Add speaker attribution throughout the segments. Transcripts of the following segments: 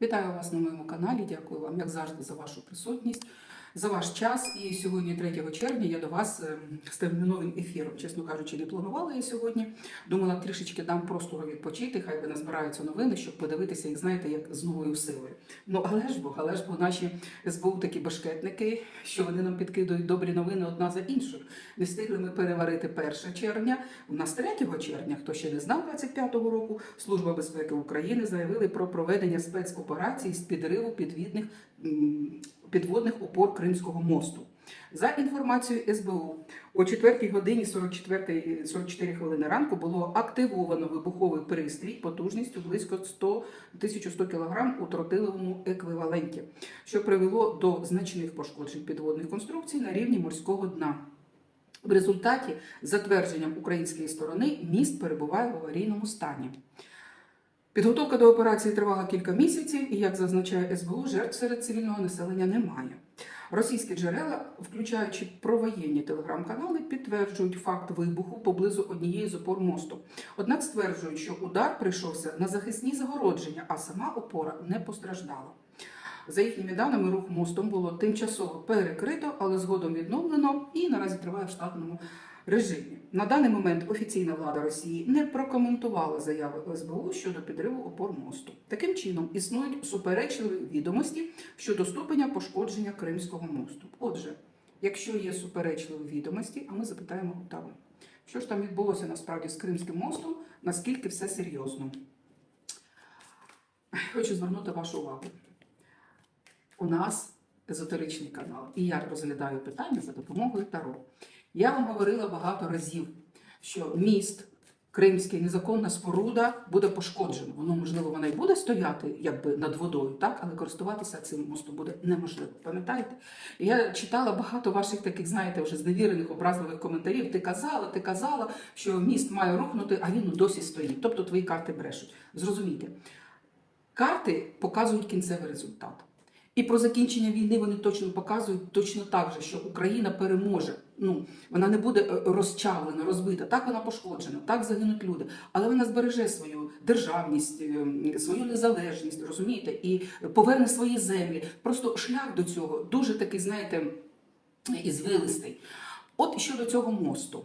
Speaker 1: Вітаю вас на моєму каналі. Дякую вам, як завжди, за вашу присутність, за ваш час. І сьогодні, 3 червня, я до вас ем, з терміновим ефіром. Чесно кажучи, не планувала я сьогодні. Думала, трішечки дам простору відпочити, хай би назбираються новини, щоб подивитися їх, знаєте, як з новою силою. Ну але ж бо, але ж бо наші СБУ такі башкетники, що вони нам підкидують добрі новини одна за іншою. Не встигли ми переварити 1 червня. У нас 3 червня, хто ще не знав 25-го року, Служба безпеки України заявили про проведення спецоперації з підриву підвідних підводних опор Кримського мосту. За інформацією СБУ, о 4 годині 44, 44 хвилини ранку було активовано вибуховий пристрій потужністю близько 100 1100 кг у тротиловому еквіваленті, що привело до значних пошкоджень підводних конструкцій на рівні морського дна. В результаті, за твердженням української сторони, міст перебуває в аварійному стані. Підготовка до операції тривала кілька місяців, і, як зазначає СБУ, жертв серед цивільного населення немає. Російські джерела, включаючи провоєнні телеграм-канали, підтверджують факт вибуху поблизу однієї з опор мосту. Однак стверджують, що удар прийшовся на захисні загородження, а сама опора не постраждала. За їхніми даними, рух мостом було тимчасово перекрито, але згодом відновлено і наразі триває в штатному режимі. На даний момент офіційна влада Росії не прокоментувала заяви СБУ щодо підриву опор мосту. Таким чином існують суперечливі відомості щодо ступеня пошкодження Кримського мосту. Отже, якщо є суперечливі відомості, а ми запитаємо Гутави, що ж там відбулося насправді з Кримським мостом, наскільки все серйозно. Хочу звернути вашу увагу. У нас езотеричний канал, і я розглядаю питання за допомогою Таро. Я вам говорила багато разів, що міст, кримський, незаконна споруда буде пошкоджено. Воно, можливо, вона й буде стояти якби над водою, так, але користуватися цим мостом буде неможливо. Пам'ятаєте? Я читала багато ваших таких, знаєте, вже зневірених, образливих коментарів. Ти казала, ти казала, що міст має рухнути, а він досі стоїть. Тобто твої карти брешуть. Зрозумійте, карти показують кінцевий результат. І про закінчення війни вони точно показують точно так же, що Україна переможе. Ну вона не буде е, розчавлена, розбита. Так вона пошкоджена, так загинуть люди, але вона збереже свою державність, е, свою незалежність, розумієте, і поверне свої землі. Просто шлях до цього дуже такий, знаєте, ізвилистий. От щодо цього мосту.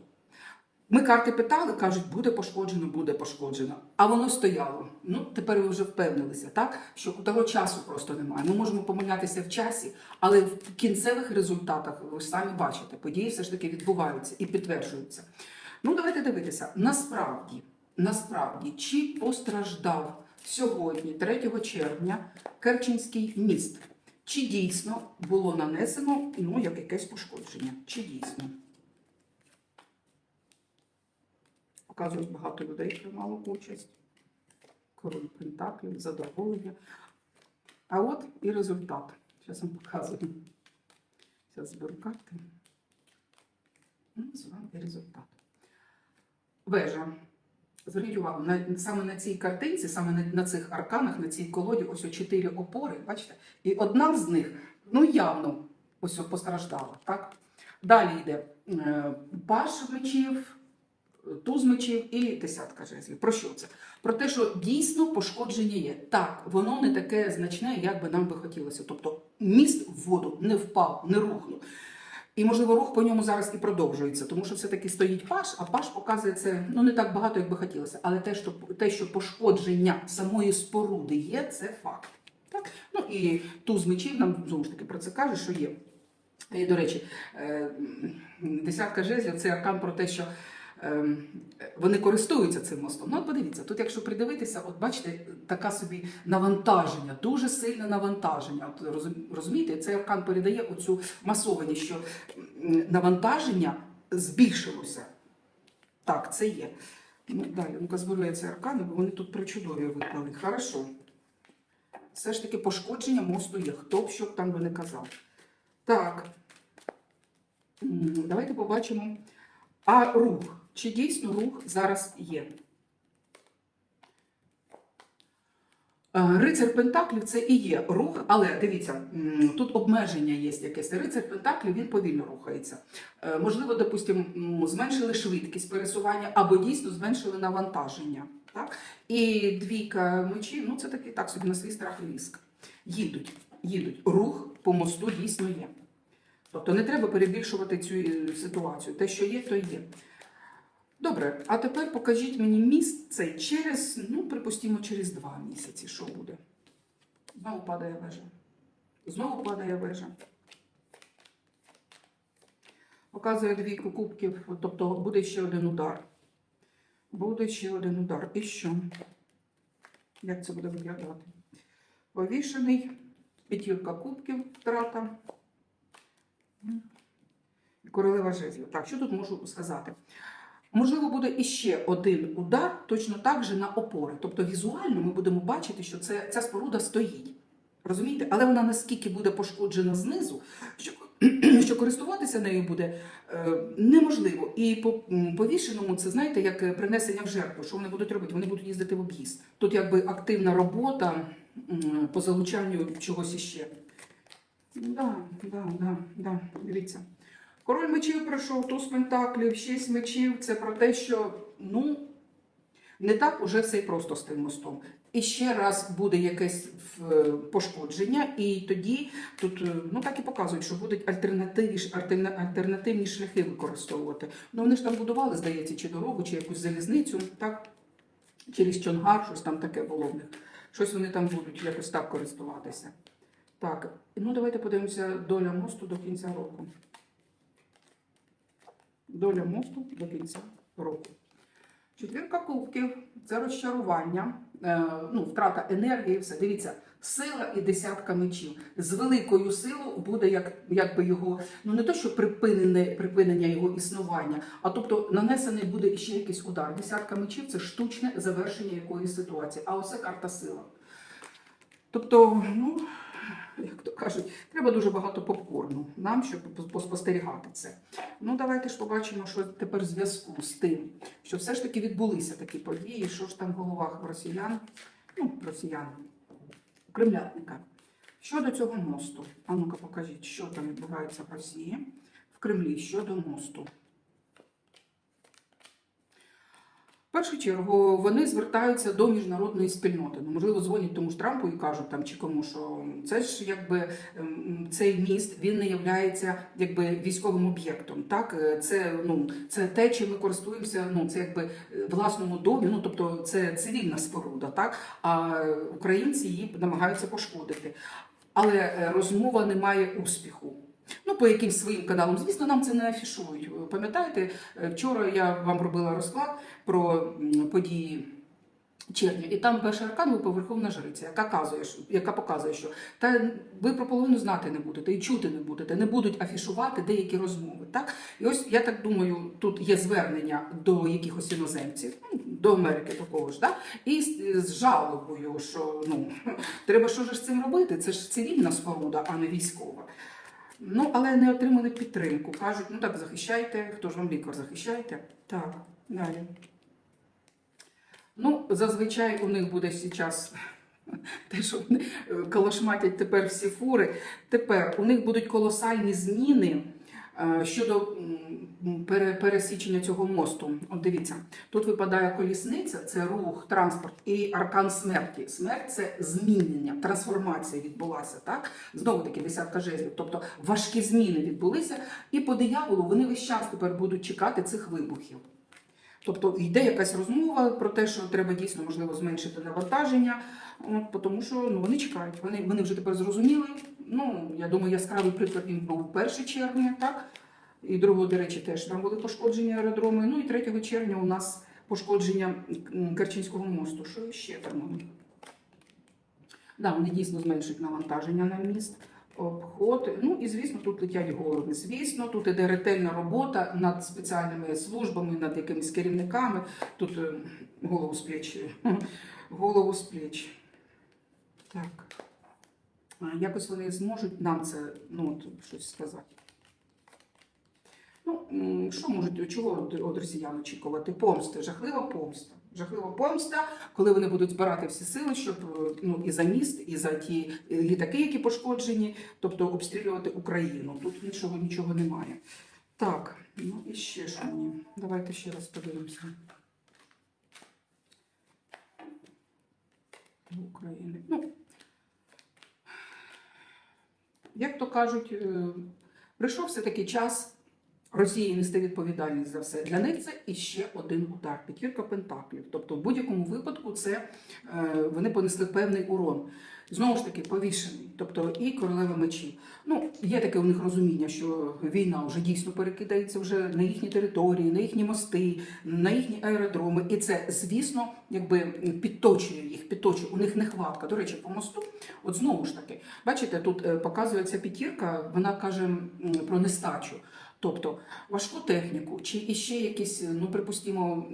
Speaker 1: Ми карти питали, кажуть, буде пошкоджено, буде пошкоджено. А воно стояло. Ну, тепер ви вже впевнилися, так? Що того часу просто немає. Ми можемо помилятися в часі, але в кінцевих результатах, ви самі бачите, події все ж таки відбуваються і підтверджуються. Ну, давайте дивитися. Насправді, насправді, чи постраждав сьогодні, 3 червня, Керченський міст? Чи дійсно було нанесено ну, як якесь пошкодження? Чи дійсно? Показують багато людей приймало участь. Король Пентаклів, задоволення. А от і результат. Зараз вам показую. Зараз зберу карти. Ну, Ось вам і результат. Вежа. Зверніть увагу, на, саме на цій картинці, саме на, на цих арканах, на цій колоді, ось чотири опори, бачите? І одна з них, ну явно, ось постраждала. Так? Далі йде е, паш мечів, туз мечів і десятка жезлів. Про що це? Про те, що дійсно пошкодження є. Так, воно не таке значне, як би нам би хотілося. Тобто міст в воду не впав, не рухнув. І, можливо, рух по ньому зараз і продовжується, тому що все-таки стоїть паш, а паш показує це ну не так багато, як би хотілося. Але те, що те, що пошкодження самої споруди є, це факт. Так? Ну і туз мечів нам знову ж таки про це каже, що є. І, до речі, е, десятка жезлів це аркан про те, що вони користуються цим мостом. Ну, от подивіться, тут, якщо придивитися, от бачите, така собі навантаження, дуже сильне навантаження. От розумієте, цей аркан передає оцю масованість, що навантаження збільшилося. Так, це є. Ну, далі, ну-ка зберу я ці аркани, бо вони тут причудові виклали. Хорошо. Все ж таки пошкодження мосту є. Хто б що б там би не казав. Так. Давайте побачимо. А рух. Чи дійсно рух зараз є? Е, Рицар Пентаклів це і є рух, але дивіться, тут обмеження є якесь. Рицар Пентаклів він повільно рухається. Е, Можливо, допустимо, зменшили швидкість пересування або дійсно зменшили навантаження. Так? І двійка мечів, ну це такий так собі на свій страх і риск. Їдуть, їдуть. Рух по мосту дійсно є. Тобто не треба перебільшувати цю е, ситуацію. Те, що є, то є. Добре, а тепер покажіть мені міст цей через, ну, припустимо, через два місяці. Що буде? Знову падає вежа. Знову падає вежа. Показує двійку кубків, тобто буде ще один удар. Буде ще один удар. І що? Як це буде виглядати? Повішений, п'ятірка кубків, втрата. Королева жезлів. Так, що тут можу сказати? Можливо, буде іще один удар, точно так же на опори. Тобто візуально ми будемо бачити, що це, ця споруда стоїть. Розумієте? Але вона наскільки буде пошкоджена знизу, що, що користуватися нею буде е, неможливо. І по повішеному це знаєте, як е, принесення в жертву. Що вони будуть робити? Вони будуть їздити в об'їзд. Тут якби активна робота по залучанню чогось іще. Да, да, да, да. Дивіться. Король мечів пройшов, туз пентаклів, шість мечів. Це про те, що ну не так уже все й просто з тим мостом. І ще раз буде якесь пошкодження, і тоді тут е, ну так і показують, що будуть альтернативні, альтернативні шляхи використовувати. Ну вони ж там будували, здається, чи дорогу, чи якусь залізницю, так? Через Чонгар, щось там таке було в них. Щось вони там будуть якось так користуватися. Так, ну давайте подивимося доля мосту до кінця року. Доля мосту до кінця року. Четвірка кубків це розчарування, е, ну, втрата енергії, все. Дивіться, сила і десятка мечів. З великою силою буде як, якби його, ну не то, що припинене, припинення його існування, а тобто нанесений буде ще якийсь удар. Десятка мечів це штучне завершення якоїсь ситуації, а оце карта сила. Тобто, ну, кажуть, треба дуже багато попкорну нам, щоб поспостерігати це. Ну, давайте ж побачимо, що тепер в зв'язку з тим, що все ж таки відбулися такі події, що ж там в головах росіян, ну, росіян, кремлятника. Щодо цього мосту, а ну-ка покажіть, що там відбувається в Росії, в Кремлі щодо мосту. Першу чергу вони звертаються до міжнародної спільноти. Ну, можливо, дзвонять тому ж Трампу і кажуть там чи кому, що це ж якби цей міст він не являється якби військовим об'єктом. Так, Е, це ну це те, чим ми користуємося. Ну це якби е, власному домі. Ну тобто це цивільна споруда, так а українці її намагаються пошкодити. Але е, розмова не має успіху. Ну, по якимсь своїм каналам. Звісно, нам це не афішують. Пам'ятаєте, е, вчора я вам робила розклад про події червня, і там перший аркан випав Верховна Жриця, яка показує, що- яка показує, що та ви про половину знати не будете і чути не будете, не будуть афішувати деякі розмови. Так? І ось я так думаю, тут є звернення до якихось іноземців, ну, до Америки такого ж, да? і з жалобою, що ну, треба що ж з цим робити? Це ж цивільна споруда, а не військова. Ну, але не отримали підтримку. Кажуть, ну так, захищайте, хто ж вам лікар, захищайте. Так, далі. Ну, зазвичай у них буде зараз те, що вони е, калашматять тепер всі фури. Тепер у них будуть колосальні зміни е, щодо пересічення цього мосту. От дивіться, тут випадає колісниця, це рух, транспорт і аркан смерті. Смерть це змінення, трансформація відбулася. Так? Знову таки десятка жезлів. Тобто важкі зміни відбулися, і по дияволу вони весь час тепер будуть чекати цих вибухів. Тобто йде якась розмова про те, що треба дійсно можливо зменшити навантаження, тому що ну, вони чекають. Вони, вони вже тепер зрозуміли. Ну, я думаю, яскравий приклад він був 1 червня, так? І 2, до речі, теж там були пошкоджені аеродроми. Ну і 3 червня у нас пошкодження Керченського мосту. Що ще там? Да, вони дійсно зменшують навантаження на міст. Обход. Ну і звісно, тут летять голови. Звісно, тут іде ретельна робота над спеціальними службами, над якимись керівниками. Тут е, голову з плеч. Голову з плеч. Так. Якось вони зможуть нам це ну, щось сказати. Що можуть, чого від росіян очікувати? Помсти, жахлива помста. Жахлива помста, коли вони будуть збирати всі сили, щоб е, ну, і за міст, і за ті е, літаки, які пошкоджені, тобто обстрілювати Україну. Тут іншого нічого немає. Так, ну і ще що мені. Давайте ще раз подивимося. України. Ну, як то кажуть, е, прийшов все-таки час Росії нести відповідальність за все. Для них це іще один удар, п'ятірка пентаклів. Тобто, в будь-якому випадку це е, вони понесли певний урон. Знову ж таки, повішений, тобто і королева мечів. Ну, є таке у них розуміння, що війна вже дійсно перекидається вже на їхні території, на їхні мости, на їхні аеродроми. І це, звісно, якби підточує їх, підточує. У них нехватка. До речі, по мосту, от знову ж таки, бачите, тут е, показується п'ятірка, вона каже про нестачу. Тобто важку техніку чи іще якісь, ну припустимо,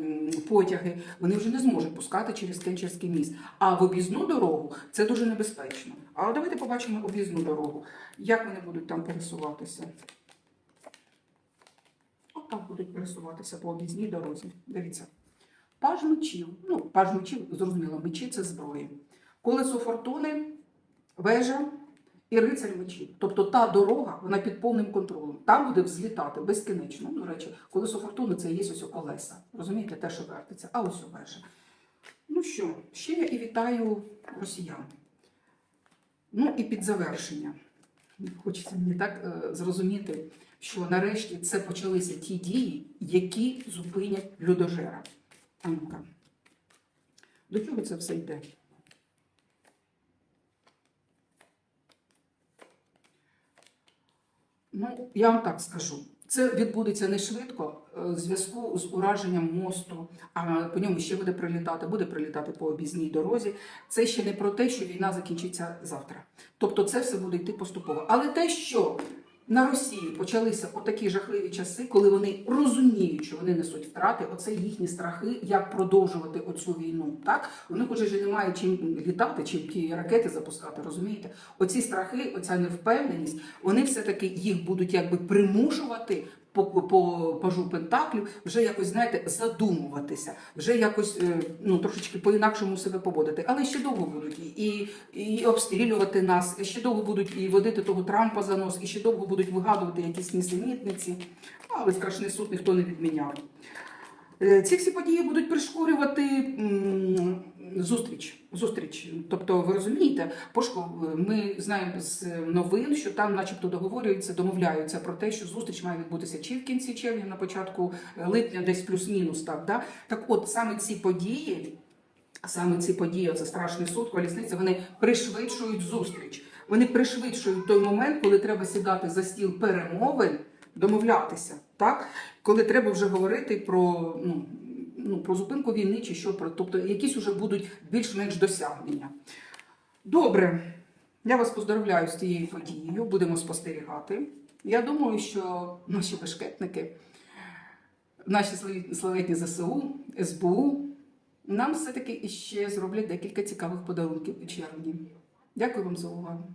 Speaker 1: потяги, вони вже не зможуть пускати через Кенчерський міст. А в об'їзну дорогу це дуже небезпечно. А давайте побачимо об'їзну дорогу. Як вони будуть там пересуватися? Отак будуть пересуватися по об'їзній дорозі. Дивіться. Паж мечів. Ну, паж мечів, зрозуміло, мечі це зброї. Колесо фортуни, вежа і рицарь мечів. Тобто та дорога, вона під повним контролем. Там буде взлітати безкінечно. Ну, До речі, колесо фортуни це є ось колеса. Розумієте, те, що вертиться, а ось вежа. Ну що, ще я і вітаю росіян. Ну і під завершення. Хочеться мені так е, зрозуміти, що нарешті це почалися ті дії, які зупинять людожера. А ну-ка. До чого це все йде? Ну, я вам так скажу. Це відбудеться не швидко е, в зв'язку з ураженням мосту, а по ньому ще буде прилітати, буде прилітати по обізній дорозі. Це ще не про те, що війна закінчиться завтра. Тобто це все буде йти поступово. Але те, що на Росії почалися отакі жахливі часи, коли вони розуміють, що вони несуть втрати, оце їхні страхи, як продовжувати оцю війну. Так вони, хоч уже ж немає чим літати, чим ті ракети запускати. Розумієте? Оці страхи, оця невпевненість, вони все таки їх будуть якби примушувати. По, по пажу Пентаклів вже якось знаєте задумуватися, вже якось е, ну трошечки по-інакшому себе поводити. Але ще довго будуть і, і, обстрілювати нас, ще довго будуть і водити того Трампа за нос, і ще довго будуть вигадувати якісь нісенітниці. Але страшний суд ніхто не відміняв. Е, Ці всі події будуть пришкурювати зустріч. Зустріч. Тобто, ви розумієте, Пошко, ми знаємо з новин, що там, начебто, договорюються, домовляються про те, що зустріч має відбутися чи в кінці червня, на початку липня, десь плюс-мінус. Так, да? так от саме ці події. Саме ці події, це страшний суд, колісниця, вони пришвидшують зустріч. Вони пришвидшують той момент, коли треба сідати за стіл перемовин, домовлятися, так? Коли треба вже говорити про, ну, ну, про зупинку війни чи що, про, тобто якісь вже будуть більш-менш досягнення. Добре, я вас поздравляю з цією подією, будемо спостерігати. Я думаю, що наші бешкетники, наші славетні ЗСУ, СБУ, нам все-таки іще зроблять декілька цікавих подарунків у червні. Дякую вам за увагу.